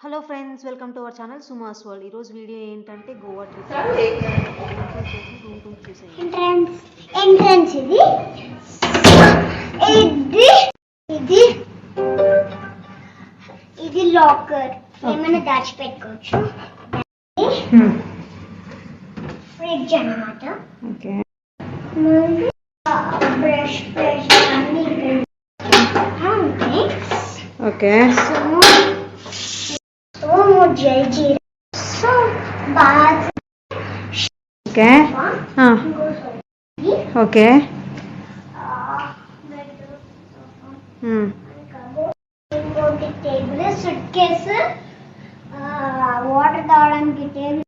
Hello friends welcome to our channel Suma's world ఈరోజు video ఏంటంటే Goa trip room tour చూసేయండి entrance entrance ఇది. ఇది. ఇది ఇది లాకర్ ఏమైనా దాచిపెట్టుకోవచ్చు? ఫ్రిడ్జ్ అన్నమాట. ఓకే బ్రష్ బ్రష్ అన్ని ఇక్కడ ఉంటాయి. Okay so bath okay okay ఇంకోటి టేబుల్ సుట్ కేసు వాటర్ తాగడానికి టేబుల్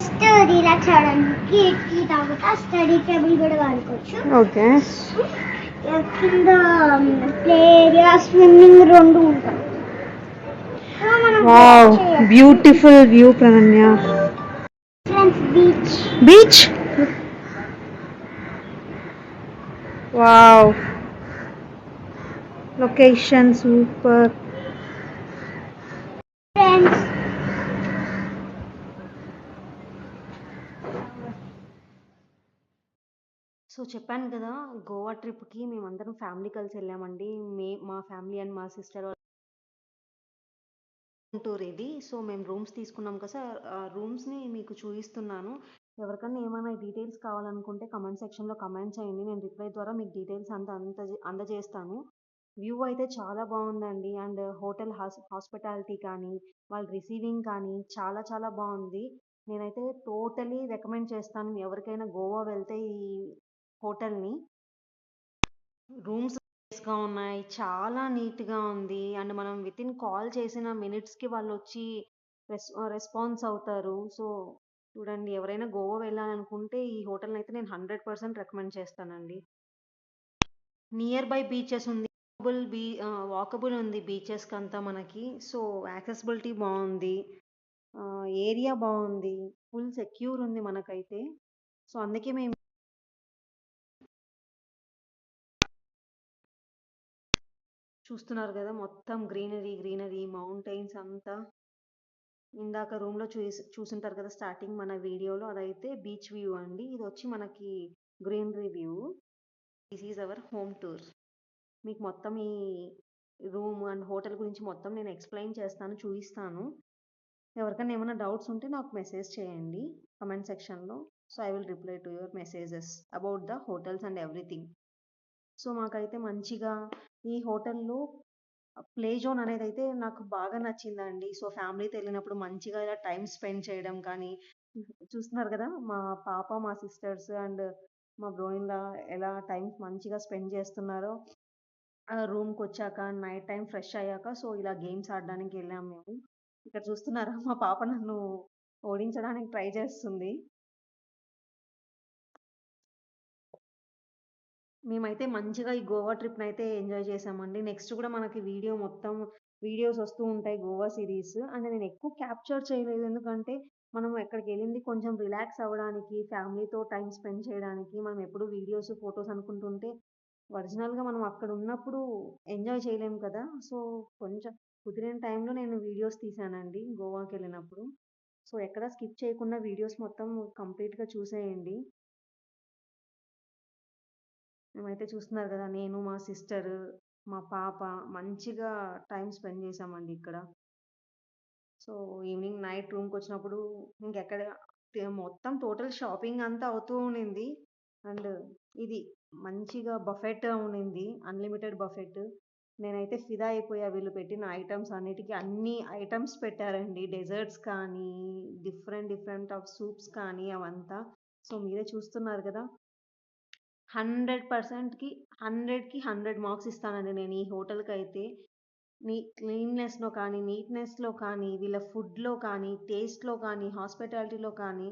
ఫస్ట్ రిలాక్స్ అవడానికి టీ తాగుతా స్టడీ టేబుల్ కూడా వాడుకోవచ్చు. ఓకే కింద ప్లే ఏరియా స్విమ్మింగ్ రెండు ఉంటాయి. Wow beautiful view friends beach beach wow location super friends so చెప్పాను కదా గోవా ట్రిప్కి మేమందరం ఫ్యామిలీ కలిసి వెళ్ళామండి. మే మా ఫ్యామిలీ అండ్ మా సిస్టర్ టూర్ ఇది. సో మేము రూమ్స్ తీసుకున్నాం కదా సార్. ఆ రూమ్స్ని మీకు చూపిస్తున్నాను. ఎవరికైనా ఏమైనా డీటెయిల్స్ కావాలనుకుంటే కమెంట్ సెక్షన్లో కమెంట్ చేయండి. నేను రిప్లై ద్వారా మీకు డీటెయిల్స్ అంతా అంత అందజేస్తాను. వ్యూ అయితే చాలా బాగుందండి. అండ్ హోటల్ హాస్ హాస్పిటాలిటీ కానీ వాళ్ళ రిసీవింగ్ కానీ చాలా చాలా బాగుంది. నేనైతే టోటలీ రికమెండ్ చేస్తాను. ఎవరికైనా గోవా వెళ్తే ఈ హోటల్ని. రూమ్స్గా ఉన్నాయి. చాలా నీట్గా ఉంది. అండ్ మనం విత్ ఇన్ కాల్ చేసిన మినిట్స్కి వాళ్ళు వచ్చి రెస్ రెస్పాన్స్ అవుతారు. సో చూడండి ఎవరైనా గోవా వెళ్ళాలనుకుంటే ఈ హోటల్ని అయితే నేను హండ్రెడ్ పర్సెంట్ రికమెండ్ చేస్తానండి. నియర్ బై బీచెస్ ఉంది. వాకబుల్ బీ వాకబుల్ ఉంది బీచెస్కి అంతా మనకి. సో యాక్సెసిబిలిటీ బాగుంది. ఏరియా బాగుంది. ఫుల్ సెక్యూర్ ఉంది మనకైతే. సో అందుకే మేము చూస్తున్నారు కదా! మొత్తం గ్రీనరీ గ్రీనరీ మౌంటైన్స్ అంతా. ఇందాక రూమ్లో చూసి చూసుంటారు కదా! స్టార్టింగ్ మన వీడియోలో అదైతే బీచ్ వ్యూ అండి. ఇది వచ్చి మనకి greenery view. This is our home tour. మీకు మొత్తం ఈ రూమ్ అండ్ హోటల్ గురించి మొత్తం నేను ఎక్స్ప్లెయిన్ చేస్తాను చూపిస్తాను. ఎవరికైనా ఏమైనా డౌట్స్ ఉంటే నాకు మెసేజ్ చేయండి. కమెంట్ సెక్షన్లో. So I will reply to your messages about the hotels and everything. So మాకైతే మంచిగా ఈ హోటల్లో ప్లే జోన్ అనేది అయితే నాకు బాగా నచ్చిందండి. సో ఫ్యామిలీతో వెళ్ళినప్పుడు మంచిగా ఇలా టైం స్పెండ్ చేయడం కానీ చూస్తున్నారు కదా మా పాప మా సిస్టర్స్ అండ్ మా బ్రోయిన్లా ఎలా టైం మంచిగా స్పెండ్ చేస్తున్నారో రూమ్కి వచ్చాక నైట్ టైం ఫ్రెష్ అయ్యాక సో ఇలా గేమ్స్ ఆడడానికి వెళ్ళాము మేము. ఇక్కడ చూస్తున్నారా మా పాప నన్ను ఓడించడానికి ట్రై చేస్తుంది. మేమైతే మంచిగా ఈ గోవా ట్రిప్ని అయితే ఎంజాయ్ చేసామండి. నెక్స్ట్ కూడా మనకి వీడియో మొత్తం వీడియోస్ వస్తూ ఉంటాయి గోవా సిరీస్. అండ్ నేను ఎక్కువ క్యాప్చర్ చేయలేదు. ఎందుకంటే మనం ఎక్కడికి వెళ్ళింది కొంచెం రిలాక్స్ అవ్వడానికి ఫ్యామిలీతో టైం స్పెండ్ చేయడానికి మనం ఎప్పుడు వీడియోస్ ఫొటోస్ అనుకుంటుంటే ఒరిజినల్గా మనం అక్కడ ఉన్నప్పుడు ఎంజాయ్ చేయలేము కదా! సో కొంచెం కుదిరిన టైంలో నేను వీడియోస్ తీసానండి గోవాకి వెళ్ళినప్పుడు సో ఎక్కడ స్కిప్ చేయకుండా వీడియోస్ మొత్తం కంప్లీట్గా చూసేయండి. మేమైతే చూస్తున్నారు కదా నేను మా సిస్టర్ మా పాప మంచిగా టైం స్పెండ్ చేసామండి ఇక్కడ. సో ఈవినింగ్ నైట్ రూమ్కి వచ్చినప్పుడు ఇంకెక్కడ మొత్తం టోటల్ షాపింగ్ అంతా అవుతూ ఉండింది. అండ్ ఇది మంచిగా బఫెట్ ఉండింది అన్లిమిటెడ్ బఫెట్. నేనైతే ఫిదా అయిపోయా వీళ్ళు పెట్టిన ఐటమ్స్ అన్నిటికీ. అన్ని ఐటమ్స్ పెట్టారండి. డెజర్ట్స్ కానీ డిఫరెంట్ డిఫరెంట్ ఆఫ్ సూప్స్ కానీ అవంతా. సో మీరే చూస్తున్నారు కదా హండ్రెడ్ పర్సెంట్కి హండ్రెడ్కి హండ్రెడ్ మార్క్స్ ఇస్తానండి నేను ఈ హోటల్కి అయితే నీ క్లీన్నెస్లో కానీ నీట్నెస్లో కానీ వీళ్ళ ఫుడ్లో కానీ టేస్ట్లో కానీ హాస్పిటాలిటీలో కానీ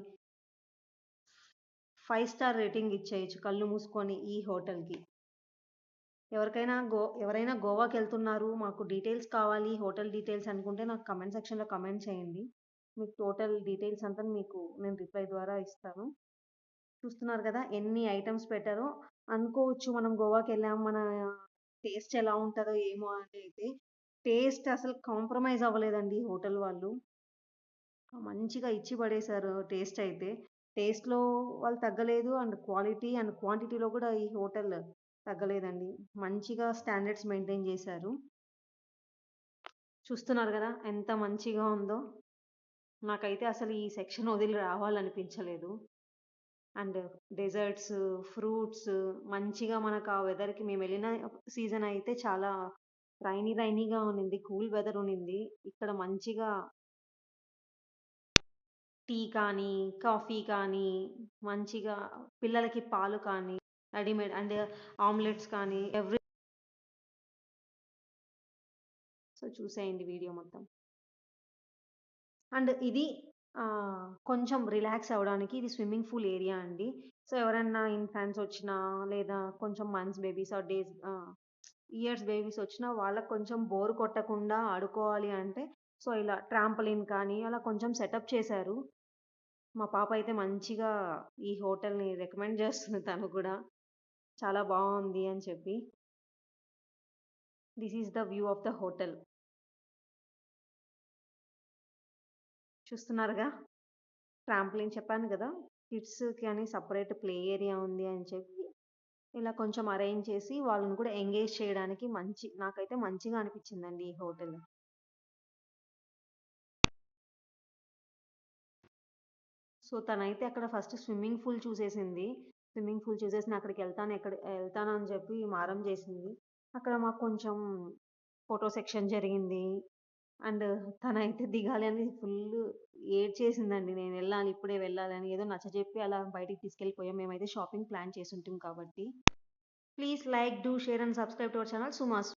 ఫైవ్ స్టార్ రేటింగ్ ఇచ్చేయచ్చు కళ్ళు మూసుకొని ఈ హోటల్కి. ఎవరికైనా గో ఎవరైనా గోవాకి వెళ్తున్నారు మాకు డీటెయిల్స్ కావాలి హోటల్ డీటెయిల్స్ అనుకుంటే నాకు కమెంట్ సెక్షన్లో కమెంట్ చేయండి. మీకు టోటల్ డీటెయిల్స్ అంతా మీకు నేను రిప్లై ద్వారా ఇస్తాను. చూస్తున్నారు కదా ఎన్ని ఐటమ్స్ పెట్టారో అనుకోవచ్చు మనం గోవాకి వెళ్ళాం మన టేస్ట్ ఎలా ఉంటుందో ఏమో అని అయితే టేస్ట్ అసలు కాంప్రమైజ్ అవ్వలేదండి ఈ హోటల్ వాళ్ళు. మంచిగా ఇచ్చి పడేశారు టేస్ట్ అయితే. టేస్ట్‌లో వాళ్ళు తగ్గలేదు. అండ్ క్వాలిటీ అండ్ క్వాంటిటీలో కూడా ఈ హోటల్ తగ్గలేదండి. మంచిగా స్టాండర్డ్స్ మెయింటైన్ చేశారు. చూస్తున్నారు కదా ఎంత మంచిగా ఉందో. నాకైతే అసలు ఈ సెక్షన్ వదిలి రావాలనిపించలేదు. అండ్ డెజర్ట్స్, ఫ్రూట్స్ మంచిగా మనకు ఆ వెదర్‌కి మేము వెళ్ళిన సీజన్ అయితే చాలా రైనీ రైనీగా ఉన్నింది. కూల్ వెదర్ ఉన్నింది. ఇక్కడ మంచిగా టీ కానీ, కాఫీ కానీ, మంచిగా పిల్లలకి పాలు కానీ, రెడీమేడ్ అండ్ ఆమ్లెట్స్ కానీ ఎవ్రీ సో, చూసేయండి వీడియో మొత్తం. అండ్ ఇది కొంచెం రిలాక్స్ అవ్వడానికి ఇది స్విమ్మింగ్ పూల్ ఏరియా అండి. సో, ఎవరైనా ఇన్‌ఫాంట్స్ వచ్చినా లేదా కొంచెం months babies or days years babies వచ్చినా వాళ్ళకి కొంచెం బోర్ కొట్టకుండా ఆడుకోవాలి అంటే సో, ఇలా ట్రాంపోలిన్ కానీ అలా కొంచెం సెటప్ చేశారు. మా పాప అయితే మంచిగా ఈ హోటల్‌ని రికమెండ్ చేస్తుంది తను కూడా. చాలా బావుంది అని చెప్పి. This is the view of the hotel. చూస్తున్నారుగా? ట్రాంపోలిన్ చెప్పాను కదా కిడ్స్‌కి అని సపరేట్ ప్లే ఏరియా ఉంది అని చెప్పి, ఇలా కొంచెం అరేంజ్ చేసి వాళ్ళని కూడా ఎంగేజ్ చేయడానికి మంచి నాకైతే మంచిగా అనిపించిందండి ఈ హోటల్. సో, తనైతే అక్కడ ఫస్ట్ స్విమ్మింగ్ పూల్ చూసేసింది. స్విమ్మింగ్ పూల్ చూసేసి నేను అక్కడికెళ్తాను ఎక్కడ వెళ్తానని అని చెప్పి మారం చేసింది. అక్కడ మాకు కొంచెం ఫోటో సెక్షన్ జరిగింది. అండ్ తనైతే దిగాలి అని ఫుల్లు ఏడ్చేసిందండి. నేనెళ్ళాలి, ఇప్పుడే వెళ్ళాలని. ఏదో నచ్చజెప్పి అలా బయటికి తీసుకెళ్ళిపోయాం. మేమైతే షాపింగ్ ప్లాన్ చేసుంటిం కాబట్టి. Please like, do, share and subscribe to our channel Suma's